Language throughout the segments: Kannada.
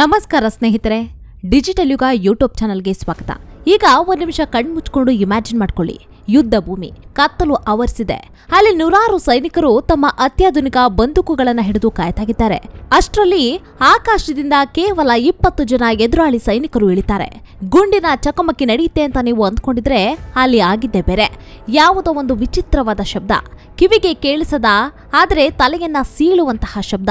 ನಮಸ್ಕಾರ ಸ್ನೇಹಿತರೆ, ಡಿಜಿಟಲ್ ಯುಗ ಯೂಟ್ಯೂಬ್ ಚಾನಲ್ಗೆ ಸ್ವಾಗತ. ಈಗ ಒಂದು ನಿಮಿಷ ಕಣ್ಮುಚ್ಕೊಂಡು ಇಮ್ಯಾಜಿನ್ ಮಾಡ್ಕೊಳ್ಳಿ. ಯುದ್ಧ ಭೂಮಿ, ಕತ್ತಲು ಆವರಿಸಿದೆ. ಅಲ್ಲಿ ನೂರಾರು ಸೈನಿಕರು ತಮ್ಮ ಅತ್ಯಾಧುನಿಕ ಬಂದೂಕುಗಳನ್ನು ಹಿಡಿದು ಕಾಯ್ತಾಗಿದ್ದಾರೆ. ಅಷ್ಟರಲ್ಲಿ ಆಕಾಶದಿಂದ ಕೇವಲ ಇಪ್ಪತ್ತು ಜನ ಎದುರಾಳಿ ಸೈನಿಕರು ಇಳಿತಾರೆ. ಗುಂಡಿನ ಚಕಮಕಿ ನಡೆಯುತ್ತೆ ಅಂತ ನೀವು ಅಂದ್ಕೊಂಡಿದ್ರೆ ಅಲ್ಲಿ ಆಗಿದ್ದೆ ಬೇರೆ. ಯಾವುದೋ ಒಂದು ವಿಚಿತ್ರವಾದ ಶಬ್ದ. ಕಿವಿಗೆ ಕೇಳಿಸದ ಆದರೆ ತಲೆಯನ್ನ ಸೀಳುವಂತಹ ಶಬ್ದ.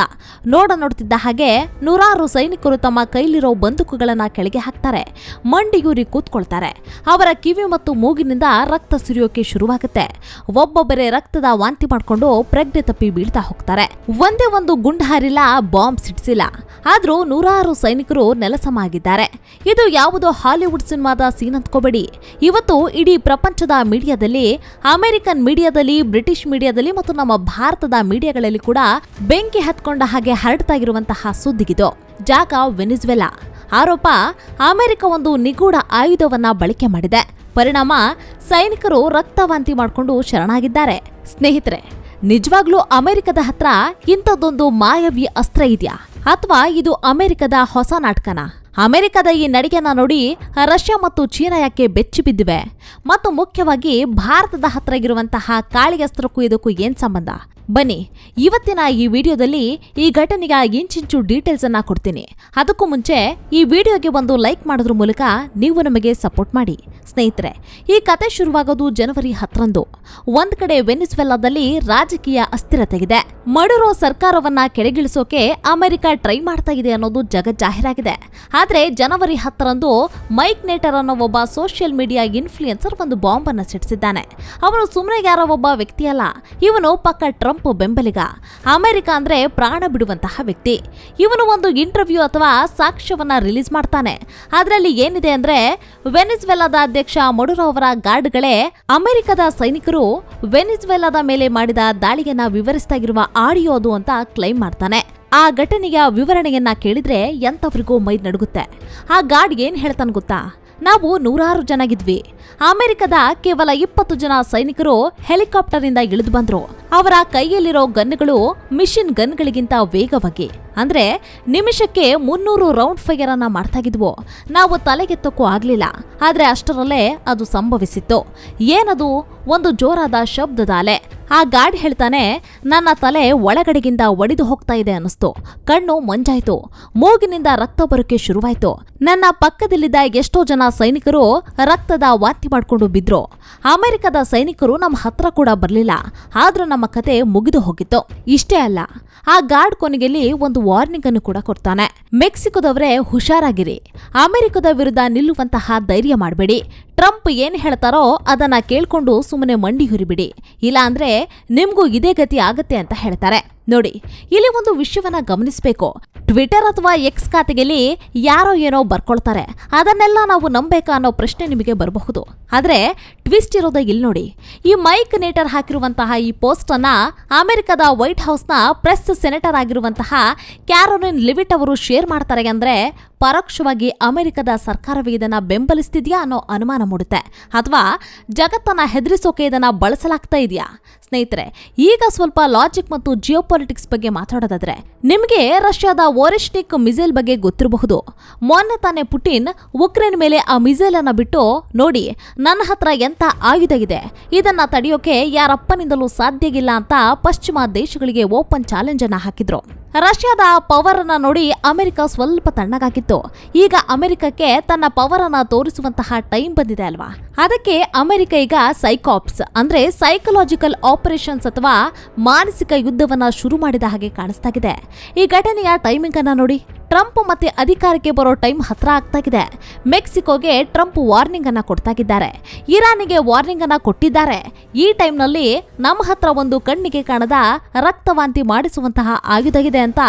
ನೋಡ ನೋಡ್ತಿದ್ದ ಹಾಗೆ ನೂರಾರು ಸೈನಿಕರು ತಮ್ಮ ಕೈಲಿರೋ ಬಂದೂಕುಗಳನ್ನ ಕೆಳಗೆ ಹಾಕ್ತಾರೆ. ಮಂಡಿಯೂರಿ ಕೂತ್ಕೊಳ್ತಾರೆ. ಅವರ ಕಿವಿ ಮತ್ತು ಮೂಗಿನಿಂದ ರಕ್ತ ಸುರಿಯೋಕೆ ಶುರುವಾಗುತ್ತೆ. ಒಬ್ಬೊಬ್ಬರೇ ರಕ್ತದ ವಾಂತಿ ಮಾಡ್ಕೊಂಡು ಪ್ರಜ್ಞೆ ತಪ್ಪಿ ಬೀಳ್ತಾ ಹೋಗ್ತಾರೆ. ಒಂದೇ ಒಂದು ಗುಂಡು ಹಾರಿಲ್ಲ, ಬಾಂಬ್ ಸಿಡಿಸಿಲ್ಲ. ಆದ್ರೂ ನೂರಾರು ಸೈನಿಕರು ನೆಲಸಮ ಆಗಿದ್ದಾರೆ ಇದು ಯಾವುದೋ ಹಾಲಿವುಡ್ ಸಿನಿಮಾದ ಸೀನ್ ಅಂದ್ಕೋಬೇಡಿ ಇವತ್ತು ಇಡೀ ಪ್ರಪಂಚದ ಮೀಡಿಯಾದಲ್ಲಿ, ಅಮೆರಿಕನ್ ಮೀಡಿಯಾದಲ್ಲಿ, ಬ್ರಿಟಿಷ್ ಮೀಡಿಯಾದಲ್ಲಿ ಮತ್ತು ನಮ್ಮ ಭಾರತದ ಮೀಡಿಯಾಗಳಲ್ಲಿ ಕೂಡ ಬೆಂಕಿ ಹತ್ಕೊಂಡ ಹಾಗೆ ಹರಡ್ತಾ ಇರುವಂತಹ ಸುದ್ದಿಗಿದು. ಜಾಗ ವೆನಿಜುವೆಲಾ. ಆರೋಪ, ಅಮೆರಿಕ ಒಂದು ನಿಗೂಢ ಆಯುಧವನ್ನ ಬಳಕೆ ಮಾಡಿದೆ. ಪರಿಣಾಮ, ಸೈನಿಕರು ರಕ್ತವಾಂತಿ ಮಾಡಿಕೊಂಡು ಶರಣಾಗಿದ್ದಾರೆ. ಸ್ನೇಹಿತರೆ, ನಿಜವಾಗ್ಲೂ ಅಮೆರಿಕದ ಹತ್ರ ಇಂಥದ್ದೊಂದು ಮಾಯವಿ ಅಸ್ತ್ರ ಇದೆಯಾ? ಅಥವಾ ಇದು ಅಮೆರಿಕದ ಹೊಸ ನಾಟಕನ? ಅಮೆರಿಕದ ಈ ನಡಿಗೆನ ನೋಡಿ ರಷ್ಯಾ ಮತ್ತು ಚೀನಾ ಯಾಕೆ ಬೆಚ್ಚಿ ಬಿದ್ದಿವೆ? ಮತ್ತು ಮುಖ್ಯವಾಗಿ ಭಾರತದ ಹತ್ರ ಇರುವಂತಹ ಕಾಳಿಗಸ್ತ್ರಕ್ಕೂ ಇದಕ್ಕೂ ಏನ್ ಸಂಬಂಧ? ಬನ್ನಿ, ಇವತ್ತಿನ ಈ ವಿಡಿಯೋದಲ್ಲಿ ಈ ಘಟನೆಗೆ ಇಂಚಿಂಚು ಡೀಟೇಲ್ಸ್ ಅನ್ನ ಕೊಡ್ತೀನಿ. ಅದಕ್ಕೂ ಮುಂಚೆ ಈ ವಿಡಿಯೋಗೆ ಒಂದು ಲೈಕ್ ಮಾಡೋದ್ರ ಮೂಲಕ ನೀವು ನಮಗೆ ಸಪೋರ್ಟ್ ಮಾಡಿ. ಸ್ನೇಹಿತರೆ, ಈ ಕತೆ ಶುರುವಾಗೋದು ಜನವರಿ ಹತ್ತರಂದು. ಒಂದು ಕಡೆ ವೆನಿಸ್ವೆಲಾದಲ್ಲಿ ರಾಜಕೀಯ ಅಸ್ಥಿರತೆಗಿದೆ ಮಡುರೋ ಸರ್ಕಾರವನ್ನ ಕೆಳಗಿಳಿಸೋಕೆ ಅಮೆರಿಕ ಟ್ರೈ ಮಾಡ್ತಾ ಇದೆ ಅನ್ನೋದು ಜಗಜ್ಜಾಹೀರಾಗಿದೆ. ಆದರೆ ಜನವರಿ ಹತ್ತರಂದು ಮೈಕ್ ನೇಟರ್ ಅನ್ನೋ ಒಬ್ಬ ಸೋಷಿಯಲ್ ಮೀಡಿಯಾ ಇನ್ಫ್ಲೂಯೆನ್ಸರ್ ಒಂದು ಬಾಂಬ್ ಅನ್ನ ಸಿಡಿಸಿದ್ದಾನೆ. ಅವನು ಸುಮ್ಮನೆ ಯಾರೋ ಒಬ್ಬ ವ್ಯಕ್ತಿಯಲ್ಲ ಇವನು ಪಕ್ಕ ಟ್ರಂಪ್ ಬೆಂಬಲಿಗ. ಅಮೆರಿಕ ಅಂದ್ರೆ ಪ್ರಾಣ ಬಿಡುವಂತಹ ವ್ಯಕ್ತಿ. ಇವನು ಒಂದು ಇಂಟರ್ವ್ಯೂ ಅಥವಾ ಸಾಕ್ಷ್ಯವನ್ನ ರಿಲೀಸ್ ಮಾಡ್ತಾನೆ. ಅದರಲ್ಲಿ ಏನಿದೆ ಅಂದ್ರೆ ವೆನಿಸ್ವೆಲಾದ ಅಧ್ಯಕ್ಷ ಮಡುರೋ ಅವರ ಗಾರ್ಡ್ಗಳೇ ಅಮೆರಿಕದ ಸೈನಿಕರು ವೆನಿಸ್ವೆಲಾದ ಮೇಲೆ ಮಾಡಿದ ದಾಳಿಯನ್ನ ವಿವರಿಸ್ತಾ ಆಡಿಯೋ ಅದು ಅಂತ ಕ್ಲೈಮ್ ಮಾಡ್ತಾನೆ. ಆ ಘಟನೆಯ ವಿವರಣೆಯನ್ನ ಕೇಳಿದ್ರೆ ಎಂತವ್ರಿಗೂ ಮೈ ನಡುಗುತ್ತೆ. ಆ ಗಾರ್ಡ್ ಏನ್ ಹೇಳ್ತಾನೆ ಗೊತ್ತಾ? ನಾವು ನೂರಾರು ಜನ ಇದ್ವಿ. ಅಮೆರಿಕದ ಕೇವಲ ಇಪ್ಪತ್ತು ಜನ ಸೈನಿಕರು ಹೆಲಿಕಾಪ್ಟರ್ ಇಂದ ಇಳಿದು ಬಂದ್ರು. ಅವರ ಕೈಯಲ್ಲಿರೋ ಗನ್ಗಳು ಮಿಷಿನ್ ಗನ್ಗಳಿಗಿಂತ ವೇಗವಾಗಿ ಅಂದ್ರೆ ನಿಮಿಷಕ್ಕೆ ಮುನ್ನೂರು ರೌಂಡ್ ಫೈರ್ ಮಾಡ್ತಾ ಇದ್ವು. ನಾವು ತಲೆಗೆತ್ತಕ್ಕೂ ಆಗಲಿಲ್ಲ. ಆದರೆ ಅಷ್ಟರಲ್ಲೇ ಅದು ಸಂಭವಿಸಿತ್ತು. ಏನದು? ಒಂದು ಜೋರಾದ ಶಬ್ದದ ಅಲೆ ಆ ಗಾರ್ಡ್ ಹೇಳ್ತಾನೆ, ನನ್ನ ತಲೆ ಒಳಗಡೆಗಿಂದ ಒಡೆದು ಹೋಗ್ತಾ ಇದೆ ಅನ್ನಿಸ್ತು. ಕಣ್ಣು ಮಂಜಾಯ್ತು. ಮೂಗಿನಿಂದ ರಕ್ತ ಬರೋಕೆ ಶುರುವಾಯ್ತು. ನನ್ನ ಪಕ್ಕದಲ್ಲಿದ್ದ ಎಷ್ಟೋ ಜನ ಸೈನಿಕರು ರಕ್ತದ ವಾಂತಿ ಮಾಡಿಕೊಂಡು ಬಿದ್ರು. ಅಮೆರಿಕದ ಸೈನಿಕರು ನಮ್ಮ ಹತ್ರ ಕೂಡ ಬರಲಿಲ್ಲ. ಆದ್ರೂ ನಮ್ಮ ಕತೆ ಮುಗಿದು ಹೋಗಿತ್ತು. ಇಷ್ಟೇ ಅಲ್ಲ. ಆ ಗಾರ್ಡ್ ಕೊನೆಗೆಲ್ಲಿ ಒಂದು ವಾರ್ನಿಂಗ್ ಅನ್ನು ಕೂಡ ಕೊಡ್ತಾನೆ. ಮೆಕ್ಸಿಕೋದವರೇ ಹುಷಾರಾಗಿರಿ. ಅಮೆರಿಕದ ವಿರುದ್ಧ ನಿಲ್ಲುವಂತಹ ಧೈರ್ಯ ಮಾಡಬೇಡಿ. ಟ್ರಂಪ್ ಏನ್ ಹೇಳ್ತಾರೋ ಅದನ್ನ ಕೇಳ್ಕೊಂಡು ಸುಮ್ಮನೆ ಮಂಡಿ ಹುರಿಬಿಡಿ. ಇಲ್ಲಾಂದ್ರೆ ನಿಮ್ಗೂ ಇದೇ ಗತಿ ಆಗತ್ತೆ ಅಂತ ಹೇಳ್ತಾರೆ. ನೋಡಿ, ಇಲ್ಲಿ ಒಂದು ವಿಷಯವನ್ನ ಗಮನಿಸಬೇಕು. ಟ್ವಿಟರ್ ಅಥವಾ ಎಕ್ಸ್ ಖಾತೆಗೆಲಿ ಯಾರೋ ಏನೋ ಬರ್ಕೊಳ್ತಾರೆ. ಅದನ್ನೆಲ್ಲ ನಾವು ನಂಬೇಕಾ ಅನ್ನೋ ಪ್ರಶ್ನೆ ನಿಮಗೆ ಬರಬಹುದು. ಆದರೆ ಟ್ವಿಸ್ಟ್ ಇರೋದ ಇಲ್ಲಿ ನೋಡಿ. ಈ ಮೈಕ್ ನೇಟರ್ ಹಾಕಿರುವಂತಹ ಈ ಪೋಸ್ಟ್ ಅನ್ನ ಅಮೆರಿಕದ ವೈಟ್ ಹೌಸ್ನ ಪ್ರೆಸ್ ಸೆನೆಟರ್ ಆಗಿರುವಂತಹ ಕ್ಯಾರೋಲಿನ್ ಲಿವಿಟ್ ಅವರು ಶೇರ್ ಮಾಡ್ತಾರೆ ಅಂದ್ರೆ ಪರೋಕ್ಷವಾಗಿ ಅಮೆರಿಕದ ಸರ್ಕಾರವೇ ಇದನ್ನ ಬೆಂಬಲಿಸ್ತಿದೆಯಾ ಅನ್ನೋ ಅನುಮಾನ ಮೂಡುತ್ತೆ. ಅಥವಾ ಜಗತ್ತನ್ನ ಹೆದರಿಸೋಕೆ ಇದನ್ನ ಬಳಸಲಾಗ್ತಾ ಇದೆಯಾ? ಸ್ನೇಹಿತರೆ, ಈಗ ಸ್ವಲ್ಪ ಲಾಜಿಕ್ ಮತ್ತು ಜಿಯೋಪಾಲಿಟಿಕ್ಸ್ ಬಗ್ಗೆ ಮಾತಾಡೋದಾದ್ರೆ, ನಿಮಗೆ ರಷ್ಯಾದ ಓರಿಸ್ಟಿಕ್ ಮಿಸೈಲ್ ಬಗ್ಗೆ ಗೊತ್ತಿರಬಹುದು. ಮೊನ್ನೆ ತಾನೇ ಪುಟಿನ್ ಉಕ್ರೇನ್ ಮೇಲೆ ಆ ಮಿಸೈಲ್ ಅನ್ನು ಬಿಟ್ಟು, ನೋಡಿ, ನನ್ನ ಹತ್ರ ಎಂತ ಆಯುಧ ಇದೆ? ಇದನ್ನ ತಡೆಯೋಕೆ ಯಾರಪ್ಪನಿಂದಲೂ ಸಾಧ್ಯ ಇಲ್ಲ ಅಂತ ಪಶ್ಚಿಮ ದೇಶಗಳಿಗೆ ಓಪನ್ ಚಾಲೆಂಜ್ ಅನ್ನು ಹಾಕಿದ್ರು. ರಷ್ಯಾದ ಪವರ್ ಅನ್ನ ನೋಡಿ ಅಮೆರಿಕ ಸ್ವಲ್ಪ ತಣ್ಣಗಾಗಿತ್ತು. ಈಗ ಅಮೆರಿಕಕ್ಕೆ ತನ್ನ ಪವರ್ ಅನ್ನ ತೋರಿಸುವಂತಹ ಟೈಮ್ ಬಂದಿದೆ ಅಲ್ವಾ? ಅದಕ್ಕೆ ಅಮೆರಿಕ ಈಗ ಸೈಕಾಪ್ಸ್, ಅಂದ್ರೆ ಸೈಕಲಾಜಿಕಲ್ ಆಪರೇಷನ್ಸ್ ಅಥವಾ ಮಾನಸಿಕ ಯುದ್ಧವನ್ನ ಶುರು ಮಾಡಿದ ಹಾಗೆ ಕಾಣಿಸ್ತಾಗಿದೆ. ಈ ಘಟನೆಯ ಟೈಮಿಂಗ್ ಅನ್ನ ನೋಡಿ. ಟ್ರಂಪ್ ಮತ್ತೆ ಅಧಿಕಾರಕ್ಕೆ ಬರೋ ಟೈಮ್ ಹತ್ರ ಆಗ್ತಾಗಿದೆ. ಮೆಕ್ಸಿಕೋಗೆ ಟ್ರಂಪ್ ವಾರ್ನಿಂಗ್ ಅನ್ನ ಕೊಡ್ತಾಗಿದ್ದಾರೆ. ಇರಾನಿಗೆ ವಾರ್ನಿಂಗ್ ಅನ್ನ ಕೊಟ್ಟಿದ್ದಾರೆ. ಈ ಟೈಮ್ನಲ್ಲಿ ನಮ್ಮ ಹತ್ರ ಒಂದು ಕಣ್ಣಿಗೆ ಕಾಣದ ರಕ್ತವಾಂತಿ ಮಾಡಿಸುವಂತಹ ಆಯುಧ ಇದೆ ಅಂತ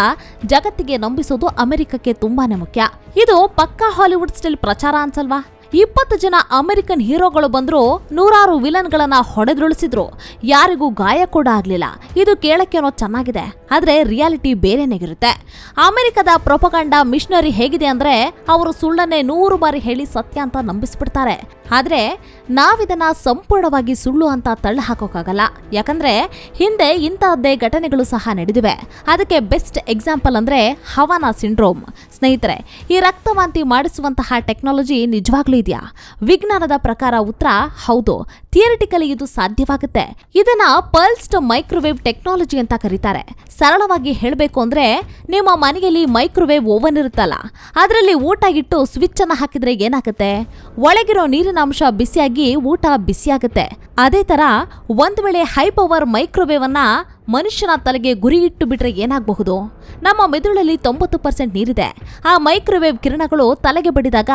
ಜಗತ್ತಿಗೆ ನಂಬಿಸೋದು ಅಮೆರಿಕಕ್ಕೆ ತುಂಬಾನೇ ಮುಖ್ಯ. ಇದು ಪಕ್ಕಾ ಹಾಲಿವುಡ್ ಸ್ಟೈಲ್ ಪ್ರಚಾರ ಅನ್ಸಲ್ವಾ? ಇಪ್ಪತ್ತು ಜನ ಅಮೆರಿಕನ್ ಹೀರೋಗಳು ಬಂದ್ರು, ನೂರಾರು ವಿಲನ್ಗಳನ್ನ ಹೊಡೆದುರುಳಿಸಿದ್ರು. ಯಾರಿಗೂ ಗಾಯ ಕೂಡ ಆಗ್ಲಿಲ್ಲ. ಇದು ಕೇಳಕ್ಕೇನೋ ಚೆನ್ನಾಗಿದೆ. ಆದ್ರೆ ರಿಯಾಲಿಟಿ ಬೇರೆನೇಗಿರುತ್ತೆ. ಅಮೆರಿಕದ ಪ್ರೊಪಗಂಡ ಮಿಷನರಿ ಹೇಗಿದೆ ಅಂದ್ರೆ, ಅವರು ಸುಳ್ಳನ್ನೇ ನೂರು ಬಾರಿ ಹೇಳಿ ಸತ್ಯ ಅಂತ ನಂಬಿಸ್ಬಿಡ್ತಾರೆ. ಆದ್ರೆ ನಾವಿದನ್ನು ಸಂಪೂರ್ಣವಾಗಿ ಸುಳ್ಳು ಅಂತ ತಳ್ಳ ಹಾಕೋಕ್ಕಾಗಲ್ಲ ಯಾಕಂದರೆ ಹಿಂದೆ ಇಂಥದ್ದೇ ಘಟನೆಗಳು ಸಹ ನಡೆದಿವೆ. ಅದಕ್ಕೆ ಬೆಸ್ಟ್ ಎಕ್ಸಾಂಪಲ್ ಅಂದರೆ ಹವಾನಾ ಸಿಂಡ್ರೋಮ್. ಸ್ನೇಹಿತರೆ, ಈ ರಕ್ತವಾಂತಿ ಮಾಡಿಸುವಂತಹ ಟೆಕ್ನಾಲಜಿ ನಿಜವಾಗ್ಲೂ ಇದೆಯಾ? ವಿಜ್ಞಾನದ ಪ್ರಕಾರ ಉತ್ತರ ಹೌದು. ಥಿಯರಿಟಿಕಲಿ ಇದು ಸಾಧ್ಯವಾಗುತ್ತೆ. ಇದನ್ನ ಪಲ್ಸ್ಡ್ ಮೈಕ್ರೋವೇವ್ ಟೆಕ್ನಾಲಜಿ ಅಂತ ಕರೀತಾರೆ. ಸರಳವಾಗಿ ಹೇಳಬೇಕು ಅಂದ್ರೆ, ನಿಮ್ಮ ಮನೆಯಲ್ಲಿ ಮೈಕ್ರೋವೇವ್ ಓವನ್ ಇರುತ್ತಲ್ಲ, ಅದರಲ್ಲಿ ಊಟ ಇಟ್ಟು ಸ್ವಿಚ್ ಅನ್ನ ಹಾಕಿದ್ರೆ ಏನಾಗುತ್ತೆ? ಒಳಗಿರೋ ನೀರಿನ ಅಂಶ ಬಿಸಿಯಾಗಿ ಊಟ ಬಿಸಿಯಾಗುತ್ತೆ. ಅದೇ ತರ, ಒಂದ್ ವೇಳೆ ಹೈ ಪವರ್ ಮೈಕ್ರೋವೇವ್ ಅನ್ನ ಮನುಷ್ಯನ ತಲೆಗೆ ಗುರಿ ಇಟ್ಟು ಬಿಟ್ರೆ ಏನಾಗಬಹುದು? ನಮ್ಮ ಮೆದುಳಲ್ಲಿ ತೊಂಬತ್ತು ಪರ್ಸೆಂಟ್ ನೀರಿದೆ. ಆ ಮೈಕ್ರೋವೇವ್ ಕಿರಣಗಳು ತಲೆಗೆ ಬಡಿದಾಗ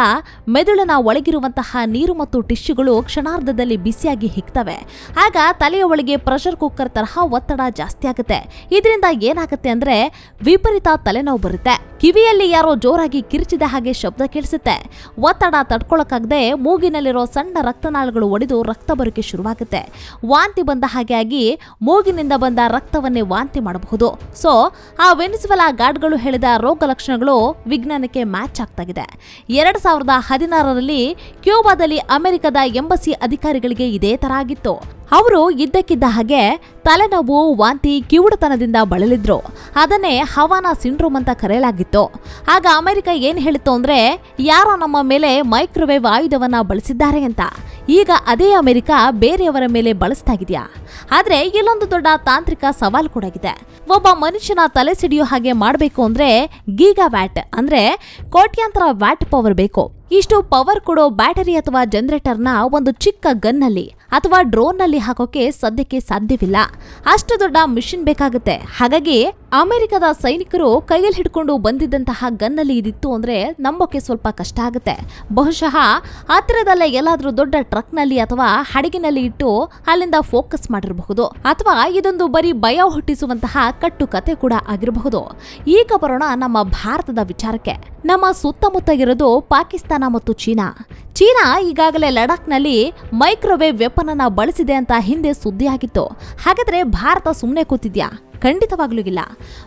ಮೆದುಳಿನ ಒಳಗಿರುವಂತಹ ನೀರು ಮತ್ತು ಟಿಶ್ಯೂಗಳು ಕ್ಷಣಾರ್ಧದಲ್ಲಿ ಬಿಸಿಯಾಗಿ ಹಿಗ್ತವೆ. ಆಗ ತಲೆಯ ಒಳಗೆ ಪ್ರೆಷರ್ ಕುಕ್ಕರ್ ತರಹ ಒತ್ತಡ ಜಾಸ್ತಿ ಆಗುತ್ತೆ. ಇದರಿಂದ ಏನಾಗುತ್ತೆ ಅಂದ್ರೆ ವಿಪರೀತ ತಲೆನೋವು ಬರುತ್ತೆ. ಕಿವಿಯಲ್ಲಿ ಯಾರೋ ಜೋರಾಗಿ ಕಿರಿಚಿದ ಹಾಗೆ ಶಬ್ದ ಕೇಳಿಸುತ್ತೆ. ಒತ್ತಡ ತಡ್ಕೊಳಕ್ಕಾಗದೆ ಮೂಗಿನಲ್ಲಿರೋ ಸಣ್ಣ ರಕ್ತನಾಳಗಳು ಒಡೆದು ರಕ್ತ ಬರೋಕೆ ಶುರುವಾಗುತ್ತೆ. ವಾಂತಿ ಬಂದ ಹಾಗೆ ಆಗಿ ಮೂಗಿನಿಂದ ಬಂದ ರಕ್ತವನ್ನೇ ವಾಂತಿ ಮಾಡಬಹುದು. ಸೊ ಆ ವೆನಿಸುವೆಲಾ ಗಾರ್ಡ್ಗಳು ಹೇಳಿದ ರೋಗ ಲಕ್ಷಣಗಳು ವಿಜ್ಞಾನಕ್ಕೆ ಮ್ಯಾಚ್ ಆಗ್ತಾಗಿದೆ. ಎರಡ್ ಸಾವಿರದ ಹದಿನಾರರಲ್ಲಿ ಕ್ಯೂಬಾದಲ್ಲಿ ಅಮೆರಿಕದ ಎಂಬಸಿ ಅಧಿಕಾರಿಗಳಿಗೆ ಇದೇ ತರ ಆಗಿತ್ತು. ಅವರು ಇದ್ದಕ್ಕಿದ್ದ ಹಾಗೆ ತಲೆನೋವು, ವಾಂತಿ, ಕಿವುಡತನದಿಂದ ಬಳಲಿದ್ರು. ಅದನ್ನೇ ಹವಾನಾ ಸಿಂಡ್ರೋಮ್ ಅಂತ ಕರೆಯಲಾಗಿತ್ತು. ಆಗ ಅಮೆರಿಕ ಏನ್ ಹೇಳಿತ್ತು ಅಂದ್ರೆ, ಯಾರೋ ನಮ್ಮ ಮೇಲೆ ಮೈಕ್ರೋವೇವ್ ಆಯುಧವನ್ನ ಬಳಸಿದ್ದಾರೆ ಅಂತ. ಈಗ ಅದೇ ಅಮೆರಿಕ ಬೇರೆಯವರ ಮೇಲೆ ಬಳಸ್ತಾ ಇದೆಯಾ? ಆದ್ರೆ ಇಲ್ಲೊಂದು ದೊಡ್ಡ ತಾಂತ್ರಿಕ ಸವಾಲು ಕೂಡ ಇದೆ ಒಬ್ಬ ಮನುಷ್ಯನ ತಲೆ ಸಿಡಿಯೋ ಹಾಗೆ ಮಾಡಬೇಕು ಅಂದ್ರೆ ಗೀಗಾ ವ್ಯಾಟ್ ಅಂದ್ರೆ ಕೋಟ್ಯಾಂತರ ವ್ಯಾಟ್ ಪವರ್ ಬೇಕು. ಇಷ್ಟು ಪವರ್ ಕೊಡೋ ಬ್ಯಾಟರಿ ಅಥವಾ ಜನರೇಟರ್ನ ಒಂದು ಚಿಕ್ಕ ಗನ್ನಲ್ಲಿ ಅಥವಾ ಡ್ರೋನ್ನಲ್ಲಿ ಹಾಕೋಕೆ ಸದ್ಯಕ್ಕೆ ಸಾಧ್ಯವಿಲ್ಲ. ಅಷ್ಟು ದೊಡ್ಡ ಮಿಷಿನ್ ಬೇಕಾಗುತ್ತೆ. ಹಾಗಾಗಿ ಅಮೆರಿಕದ ಸೈನಿಕರು ಕೈಯಲ್ಲಿ ಹಿಡ್ಕೊಂಡು ಬಂದಿದ್ದಂತಹ ಗನ್ನಲ್ಲಿ ಇದಿತ್ತು ಅಂದ್ರೆ ನಂಬೋಕೆ ಸ್ವಲ್ಪ ಕಷ್ಟ ಆಗುತ್ತೆ. ಬಹುಶಃ ಹತ್ತಿರದಲ್ಲೇ ಎಲ್ಲಾದ್ರೂ ದೊಡ್ಡ ಟ್ರಕ್ನಲ್ಲಿ ಅಥವಾ ಹಡಗಿನಲ್ಲಿ ಇಟ್ಟು ಅಲ್ಲಿಂದ ಫೋಕಸ್ ಮಾಡಿರಬಹುದು. ಅಥವಾ ಇದೊಂದು ಬರೀ ಭಯ ಹುಟ್ಟಿಸುವಂತಹ ಕಟ್ಟು ಕತೆ ಕೂಡ ಆಗಿರಬಹುದು. ಈಗ ಬರೋಣ ನಮ್ಮ ಭಾರತದ ವಿಚಾರಕ್ಕೆ. ನಮ್ಮ ಸುತ್ತಮುತ್ತ ಇರೋದು ಪಾಕಿಸ್ತಾನ ಮತ್ತು ಚೀನಾ. ಚೀನಾ ಈಗಾಗಲೇ ಲಡಾಖ್ನಲ್ಲಿ ಮೈಕ್ರೋವೇವ್ ವೆಪನ್ ಬಳಸಿದೆ ಅಂತ ಹಿಂದೆ ಸುದ್ದಿಯಾಗಿತ್ತು. ಹಾಗಾದ್ರೆ ಭಾರತ ಸುಮ್ಮನೆ ಕೂತಿದ್ಯಾ? ಖಂಡಿತವಾಗ್ಲೂ ಇಲ್ಲ.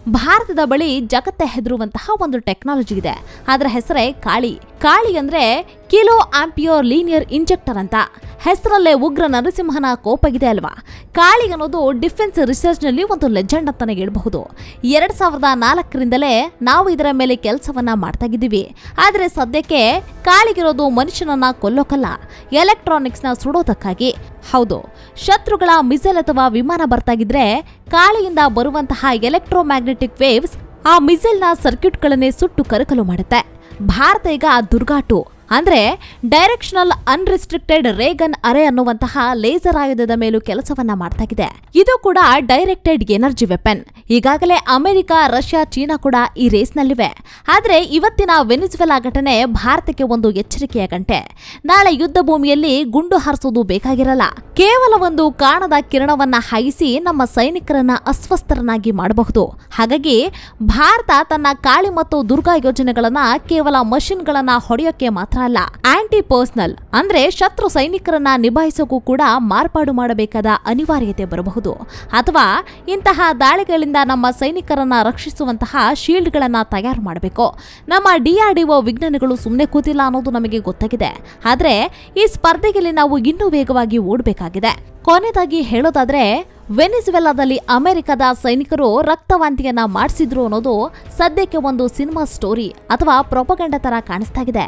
ಭಾರತದ ಬಳಿ ಜಗತ್ತೆ ಹೆದರುವಂತಹ ಒಂದು ಟೆಕ್ನಾಲಜಿ ಇದೆ. ಅದರ ಹೆಸರೇ ಕಾಳಿ. ಕಾಳಿ ಅಂದ್ರೆ ಕಿಲೋ ಆಂಪಿಯೋರ್ ಲೀನಿಯರ್ ಇಂಜೆಕ್ಟರ್ ಅಂತ. ಹೆಸರಲ್ಲೇ ಉಗ್ರ ನರಸಿಂಹನ ಕೋಪಗಿದೆ ಅಲ್ವಾ? ಕಾಳಿ ಅನ್ನೋದು ಡಿಫೆನ್ಸ್ ರಿಸರ್ಚ್ನಲ್ಲಿ ಒಂದು ಲೆಜೆಂಡ್ ಅಂತಾನೆ ಹೇಳ್ಬಹುದು. ಎರಡ್ ಸಾವಿರದ ನಾಲ್ಕರಿಂದಲೇ ನಾವು ಇದರ ಮೇಲೆ ಕೆಲಸವನ್ನ ಮಾಡ್ತಾ ಇದ್ದೀವಿ. ಆದ್ರೆ ಸದ್ಯಕ್ಕೆ ಕಾಳಿಗಿರೋದು ಮನುಷ್ಯನನ್ನ ಕೊಲ್ಲೋಕಲ್ಲ. ಎಲೆಕ್ಟ್ರಾನಿಕ್ಸ್ನ ಸುಡೋದಕ್ಕಾಗಿ. ಹೌದು. ಶತ್ರುಗಳ ಮಿಸೈಲ್ ಅಥವಾ ವಿಮಾನ ಬರ್ತಾಗಿದ್ರೆ ಕಾಳಿಯಿಂದ ಬರುವಂತಹ ಎಲೆಕ್ಟ್ರೋಮ್ಯಾಗ್ನೆಟಿಕ್ ವೇವ್ಸ್ ಆ ಮಿಸೈಲ್ನ ಸರ್ಕ್ಯೂಟ್ಗಳನ್ನೇ ಸುಟ್ಟು ಕರಕಲು ಮಾಡುತ್ತೆ. ಭಾರತ ಈಗ ದುರ್ಗಾಟು. ಅಂದ್ರೆ ಡೈರೆಕ್ಷನಲ್ ಅನ್ರಿಸ್ಟ್ರಿಕ್ಟೆಡ್ ರೇಗನ್ ಅರೆ ಅನ್ನುವಂತಹ ಲೇಸರ್ ಆಯುಧದ ಮೇಲೂ ಕೆಲಸವನ್ನ ಮಾಡ್ತಾಗಿದೆ. ಇದು ಕೂಡ ಡೈರೆಕ್ಟೆಡ್ ಎನರ್ಜಿ ವೆಪನ್ ಈಗಾಗಲೇ ಅಮೆರಿಕ, ರಷ್ಯಾ, ಚೀನಾ ಕೂಡ ಈ ರೇಸ್ನಲ್ಲಿವೆ ಆದರೆ ಇವತ್ತಿನ ವೆನಿಜುವೆಲಾ ಘಟನೆ ಭಾರತಕ್ಕೆ ಒಂದು ಎಚ್ಚರಿಕೆಯ ಗಂಟೆ. ನಾಳೆ ಯುದ್ಧ ಭೂಮಿಯಲ್ಲಿ ಗುಂಡು ಹಾರಿಸೋದು ಬೇಕಾಗಿರಲ್ಲ. ಕೇವಲ ಒಂದು ಕಾಣದ ಕಿರಣವನ್ನ ಹಾಯಿಸಿ ನಮ್ಮ ಸೈನಿಕರನ್ನ ಅಸ್ವಸ್ಥರನ್ನಾಗಿ ಮಾಡಬಹುದು. ಹಾಗಾಗಿ ಭಾರತ ತನ್ನ ಕಾಳಿ ಮತ್ತು ದುರ್ಗಾ ಯೋಜನೆಗಳನ್ನ ಕೇವಲ ಮಷಿನ್ಗಳನ್ನ ಹೊಡೆಯೋಕೆ ಮಾತ್ರ ಅಲ್ಲ ಆಂಟಿ ಪರ್ಸನಲ್ ಅಂದ್ರೆ ಶತ್ರು ಸೈನಿಕರನ್ನ ನಿಭಾಯಿಸೋಕು ಕೂಡ ಮಾರ್ಪಾಡು ಮಾಡಬೇಕಾದ ಅನಿವಾರ್ಯತೆ ಬರಬಹುದು. ಅಥವಾ ಇಂತಹ ದಾಳಿಗಳಿಂದ ನಮ್ಮ ಸೈನಿಕರನ್ನ ರಕ್ಷಿಸುವಂತಹ ಶೀಲ್ಡ್ಗಳನ್ನ ತಯಾರು ಮಾಡಬೇಕು. ನಮ್ಮ ಡಿಆರ್ಡಿಒ ವಿಜ್ಞಾನಿಗಳು ಸುಮ್ಮನೆ ಕೂತಿಲ್ಲ ಅನ್ನೋದು ನಮಗೆ ಗೊತ್ತಾಗಿದೆ. ಆದರೆ ಈ ಸ್ಪರ್ಧೆಯಲ್ಲಿ ನಾವು ಇನ್ನೂ ವೇಗವಾಗಿ ಓಡಬೇಕಾಗಿದೆ. ಕೊನೆಯದಾಗಿ ಹೇಳೋದಾದ್ರೆ ವೆನಿಜುವೆಲಾದಲ್ಲಿ ಅಮೆರಿಕದ ಸೈನಿಕರು ರಕ್ತವಾಂತಿಯನ್ನ ಮಾಡಿಸಿದ್ರು ಅನ್ನೋದು ಸದ್ಯಕ್ಕೆ ಒಂದು ಸಿನಿಮಾ ಸ್ಟೋರಿ ಅಥವಾ ಪ್ರೊಪಗಂಡ ತರ ಕಾಣಿಸ್ತಾ ಇದೆ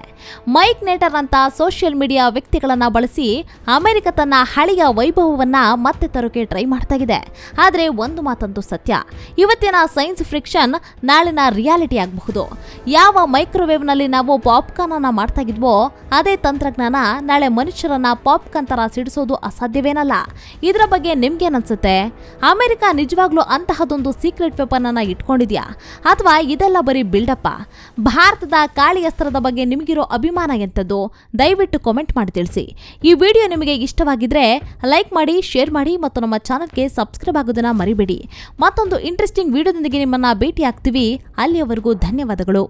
ಮೈಕ್ ನೇಟರ್ ಅಂತ ಸೋಷಿಯಲ್ ಮೀಡಿಯಾ ವ್ಯಕ್ತಿಗಳನ್ನ ಬಳಸಿ ಅಮೆರಿಕ ತನ್ನ ಹಳೆಯ ವೈಭವವನ್ನ ಮತ್ತೆ ತರೋಕೆ ಟ್ರೈ ಮಾಡ್ತಾ ಇದೆ ಆದ್ರೆ ಒಂದು ಮಾತಂತೂ ಸತ್ಯ, ಇವತ್ತಿನ ಸೈನ್ಸ್ ಫ್ರಿಕ್ಷನ್ ನಾಳಿನ ರಿಯಾಲಿಟಿ ಆಗಬಹುದು. ಯಾವ ಮೈಕ್ರೋವೇವ್ನಲ್ಲಿ ನಾವು ಪಾಪ್ಕಾರ್ನ್ ಅನ್ನ ಮಾಡ್ತಾ ಇದ್ವೋ ಅದೇ ತಂತ್ರಜ್ಞಾನ ನಾಳೆ ಮನುಷ್ಯರನ್ನ ಪಾಪ್ಕಾರ್ನ್ ತರ ಸಿಡಿಸೋದು ಅಸಾಧ್ಯವೇನಲ್ಲ. ಇದರ ಬಗ್ಗೆ ನಿಮ್ಗೇನನ್ಸುತ್ತೆ ಅಮೆರಿಕ ನಿಜವಾಗ್ಲೂ ಅಂತಹದೊಂದು ಸೀಕ್ರೆಟ್ ವೆಪನ್ ಅನ್ನ ಇಟ್ಕೊಂಡಿದ್ಯಾ? ಅಥವಾ ಇದೆಲ್ಲ ಬರೀ ಬಿಲ್ಡಪ್ಪ ಭಾರತದ ಕಾಳಿ ಅಸ್ತ್ರದ ಬಗ್ಗೆ ನಿಮಗಿರೋ ಅಭಿಮಾನ ಎಂಥದ್ದು? ದಯವಿಟ್ಟು ಕಾಮೆಂಟ್ ಮಾಡಿ ತಿಳಿಸಿ. ಈ ವಿಡಿಯೋ ನಿಮಗೆ ಇಷ್ಟವಾಗಿದ್ರೆ ಲೈಕ್ ಮಾಡಿ ಶೇರ್ ಮಾಡಿ ಮತ್ತು ನಮ್ಮ ಚಾನಲ್ಗೆ ಸಬ್ಸ್ಕ್ರೈಬ್ ಆಗೋದನ್ನ ಮರಿಬೇಡಿ. ಮತ್ತೊಂದು ಇಂಟ್ರೆಸ್ಟಿಂಗ್ ವಿಡಿಯೋದೊಂದಿಗೆ ನಿಮ್ಮನ್ನ ಭೇಟಿ ಆಗ್ತೀವಿ ಅಲ್ಲಿಯವರೆಗೂ ಧನ್ಯವಾದಗಳು.